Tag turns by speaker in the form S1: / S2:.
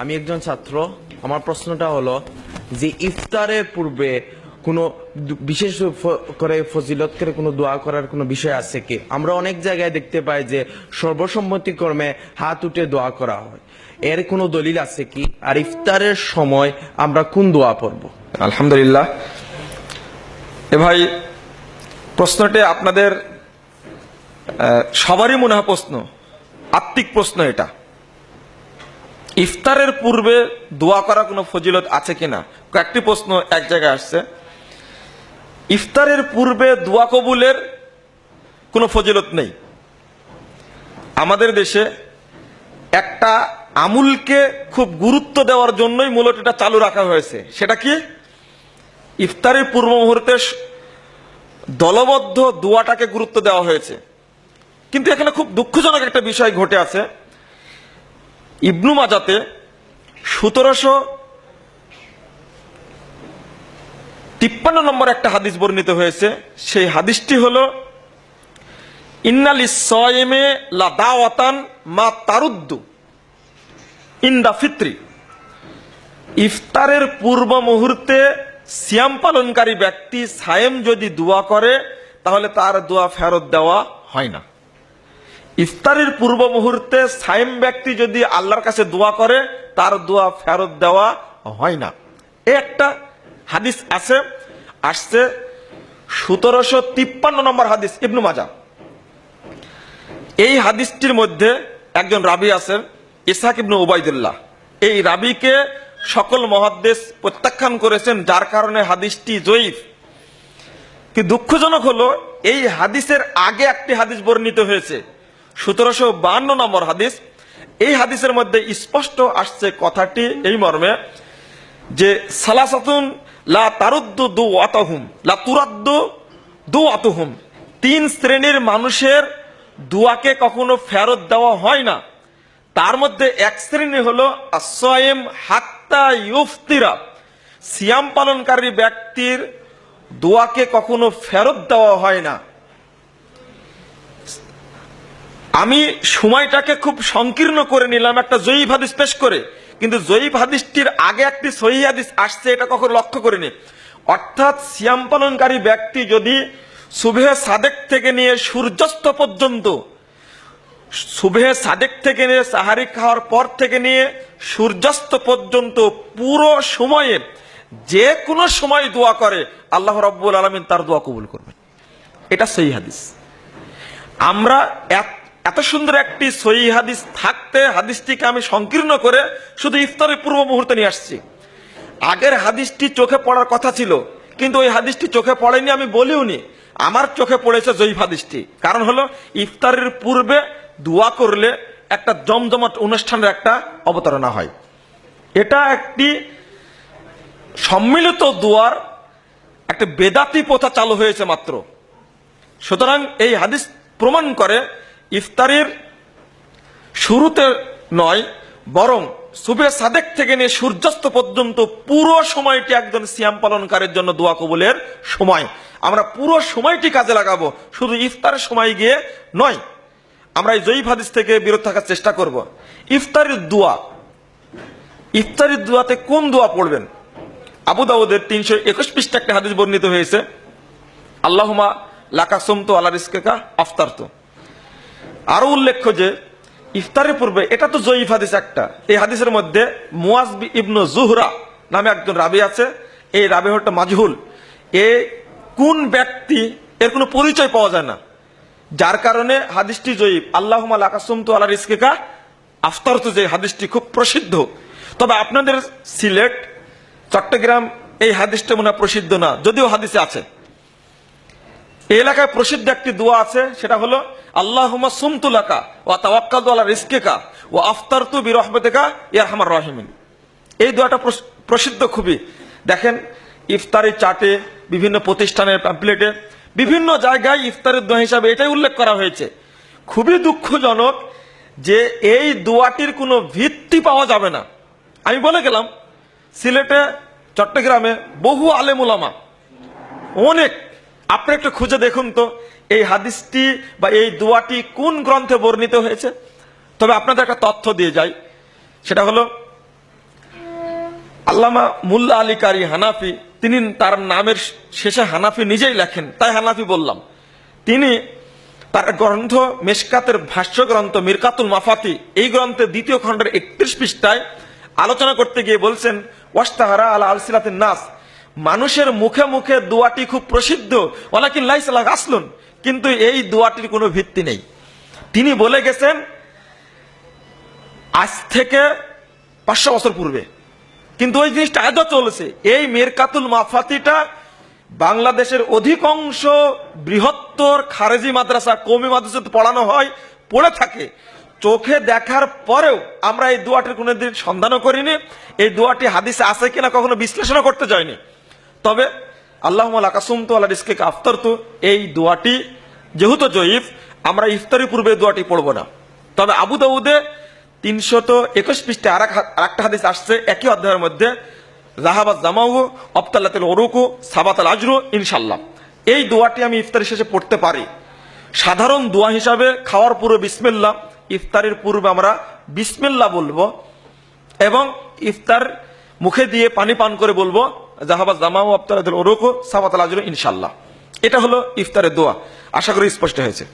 S1: আমি একজন ছাত্র, আমার প্রশ্নটা হলো যে ইফতারের পূর্বে কোনো বিশেষ করে ফজিলত করে কোনো দোয়া করার কোনো বিষয় আছে কি? আমরা অনেক জায়গায় দেখতে পাই যে সর্বসম্মতিক্রমে হাত উঠে দোয়া করা হয়। এর কোনো দলিল আছে কি? আর ইফতারের সময় আমরা কোন দোয়া পড়ব?
S2: আলহামদুলিল্লাহ। এ ভাই, প্রশ্নটি আপনাদের সবারই মনে হয় প্রশ্ন, আত্মিক প্রশ্ন এটা। ইফতারের পূর্বে দোয়া করা কোনো ফজিলত আছে কিনা? কয়েকটি প্রশ্ন এক জায়গায় আসছে। ইফতারের পূর্বে দোয়া কবুলের কোনো ফজিলত নেই। আমাদের দেশে একটা আমুলকে খুব গুরুত্ব দেওয়ার জন্যই মূলত এটা চালু রাখা হয়েছে। সেটা কি? ইফতারের পূর্ব মুহূর্তে দলবদ্ধ দোয়াটাকে গুরুত্ব দেওয়া হয়েছে। কিন্তু এখানে খুব দুঃখজনক একটা বিষয় ঘটে আছে। ইবনু মাজাতে সতেরোশো তিপ্পান্ন নম্বর একটা হাদিস বর্ণিত হয়েছে। সেই হাদিসটি হলো ইন্নালি সয়েমে লা দাওয়াতান মা তারুদ্দু ইন্দা ফিত্রি। ইফতারের পূর্ব মুহূর্তে সিয়াম পালনকারী ব্যক্তি সায়েম যদি দোয়া করে, তাহলে তার দোয়া ফেরত দেওয়া হয় না। ইফতারের পূর্ব মুহূর্তে সাইম ব্যক্তি যদি আল্লাহর কাছে দোয়া করে, তার দোয়া ফেরত দেওয়া হয় না। একটা হাদিস আছে, আসছে সতেরোশো তিপ্পান্ন নম্বর হাদিস, ইবনু মাজা এই হাদিসটির মধ্যে একজন রাবি আছেন ইসাক ইবনু উবাইদুল্লাহ। এই রাবিকে সকল মহাদ্দেশ প্রত্যাখ্যান করেছেন, যার কারণে হাদিসটি জয়ীফ। কি দুঃখজনক হলো, এই হাদিসের আগে একটি হাদিস বর্ণিত হয়েছে। সতেরোশো বান্ন নম্বর হাদিস। এই হাদিসের মধ্যে স্পষ্ট আসছে কথাটি এই মর্মে যে, সালাসাতুন লা তারুদ্দু দু আতহুম লা তুরাদ্দু দু আতহুম তিন শ্রেণির মানুষের দুয়াকে কখনো ফেরত দেওয়া হয় না। তার মধ্যে এক শ্রেণি হলো আসয়েম হাত্তা ইউফতিরা। সিয়াম পালনকারী ব্যক্তির দোয়াকে কখনো ফেরত দেওয়া হয় না। আমি সময়টাকে খুব সংকীর্ণ করে নিলাম, একটা জয়ীফ হাদিস পেশ করে। কিন্তু জয়ীফ হাদিসটির আগে একটি সহি হাদিস আসছে, এটা কখনো লক্ষ্য করিনি। অর্থাৎ সিয়াম পালনকারী ব্যক্তি যদি সুবেহ সাদেক থেকে নিয়ে সূর্যাস্ত পর্যন্ত, সুবেহ সাদেক থেকে নিয়ে সাহারি খাওয়ার পর থেকে নিয়ে সূর্যাস্ত পর্যন্ত পুরো সময়ে যে কোনো সময় দোয়া করে, আল্লাহ রব্বুল আলমিন তার দোয়া কবুল করবেন। এটা সহি হাদিস। আমরা এত- এত সুন্দর একটি সহি হাদিস থাকতে হাদিসটিকে আমি সংকীর্ণ করে শুধু ইফতারের পূর্ব মুহূর্তে নিয়ে আসছি। আগের হাদিসটি চোখে পড়ার কথা ছিল, কিন্তু ওই হাদিসটি চোখে পড়েনি, আমি বলিওনি আমার চোখে পড়েছে জয়ীফ হাদিসটি। কারণ হলো, ইফতারের পূর্বে দোয়া করলে একটা জমজমাট অনুষ্ঠানের একটা অবতারণা হয়। এটা একটি সম্মিলিত দোয়ার একটা বেদাতি প্রথা চালু হয়েছে মাত্র। সুতরাং এই হাদিস প্রমাণ করে ইফতারের শুরুতে নয়, বরং সুবে সাদেক থেকে নিয়ে সূর্যাস্ত পর্যন্ত পুরো সময়টি একজন সিয়াম পালনকারীর জন্য দোয়া কবুলের সময়। আমরা পুরো সময়টি কাজে লাগাবো, শুধু ইফতারের সময় গিয়ে নয়, আমরা এই জয়ীফ হাদিস থেকে বিরত থাকার চেষ্টা করব। ইফতারের দোয়া, ইফতারের দোয়াতে কোন দোয়া পড়বেন? আবু দাউদের তিনশো একুশ পৃষ্ঠা একটা হাদিস বর্ণিত হয়েছে আল্লাহমা লাকা তো আল্লাহ রিস্কেকা আফতার তো আরও উল্লেখ্য যে, ইফতারের পূর্বে, এটা তো জয়ীফ হাদিস একটা। এই হাদিসের মধ্যে মুয়াজ ইবনু জুহরা নামে একজন রাবি আছে। এই রাবি হলটা মাজহুল। এ কোন ব্যক্তি, এর কোনো পরিচয় পাওয়া যায় না। যার কারণে হাদিসটি জয়ীফ। আল্লাহ লাকাসুম তো আল্লাহ রিস্কেকা আফতার তো যে হাদিসটি খুব প্রসিদ্ধ। তবে আপনাদের সিলেট, চট্টগ্রাম এই হাদিসটা মনে প্রসিদ্ধ না, যদিও হাদিসে আছে। এলাকায় প্রসিদ্ধ একটি দোয়া আছে, সেটা হলো আল্লাহ সুমতুলাকা ও তাওয়াক্কাল আল্লাহ রিস্কেকা ও আফতার তু বিরহমতেকা ইয়ারহামার রহিমিন। এই দোয়াটা প্রসিদ্ধ খুবই। দেখেন ইফতারি চাটে, বিভিন্ন প্রতিষ্ঠানের প্যাম্পলেটে বিভিন্ন জায়গায় ইফতারের দোয়া হিসাবে এটাই উল্লেখ করা হয়েছে। খুবই দুঃখজনক যে এই দোয়াটির কোনো ভিত্তি পাওয়া যাবে না। আমি বলে গেলাম, সিলেটে, চট্টগ্রামে বহু আলেমুলামা অনেক আপনি একটু খুঁজে দেখুন তো, এই হাদিসটি বা এই দোয়াটি কোন গ্রন্থে বর্ণিত হয়েছে? তবে আপনাদের একটা তথ্য দিয়ে যাই। সেটা হলো, আল্লামা মুল্লা আলী কারি হানাফি, তিনি তার নামের শেষে হানাফি নিজেই লেখেন, তাই হানাফি বললাম। তিনি তার গ্রন্থ মেশকাতের ভাষ্য গ্রন্থ মিরকাতুল মাফাতি, এই গ্রন্থে দ্বিতীয় খণ্ডের একত্রিশ পৃষ্ঠায় আলোচনা করতে গিয়ে বলছেন ওয়াস্তাহারা আলা আলসিলাতিন নাস মানুষের মুখে মুখে দোয়াটি খুব প্রসিদ্ধ ওলাকিন লাইসালাহ আসলুন, কিন্তু এই দোয়াটির কোনো ভিত্তি নেই। তিনি বলে গেছেন, আজ থেকে পাঁচশো বছর পূর্বে, কিন্তু ওই জিনিসটা এত চলছে। এই মেরকাতুল মাফাতিটা বাংলাদেশের অধিকাংশ বৃহত্তর খারেজি মাদ্রাসা কমি মাদ্রাসাতে পড়ানো হয়, পড়ে থাকে। চোখে দেখার পরেও আমরা এই দোয়াটির কোনোদিন সন্ধানও করিনি। এই দোয়াটি হাদিসে আছে কিনা কখনো বিশ্লেষণও করতে যায়নি তবে আল্লাহ আকাসুম তো আল্লাহ রিস্কে আফতর তো এই দোয়াটি যেহেতু জয়ীফ, আমরা ইফতারি পূর্বে দোয়াটি পড়ব না। তবে আবু দাউদে তিনশত একুশ পৃষ্ঠে আর একটা হাদিস আসছে, একই অধ্যায়ের মধ্যে জাহাবাদ জামাউ অবতাল্লাতুল ওরুকু সাবাত আল আজরু ইনশাল্লাহ এই দোয়াটি আমি ইফতারের শেষে পড়তে পারি। সাধারণ দোয়া হিসাবে খাওয়ার পূর্বে বিসমিল্লা ইফতারের পূর্বে আমরা বিসমিল্লা বলব এবং ইফতার মুখে দিয়ে পানি পান করে বলব। জাহাবাজ ও আপনারা ওরুকু আজরু ইনশাল্লাহ এটা হলো ইফতারের দোয়া। আশা করি স্পষ্ট হয়েছে।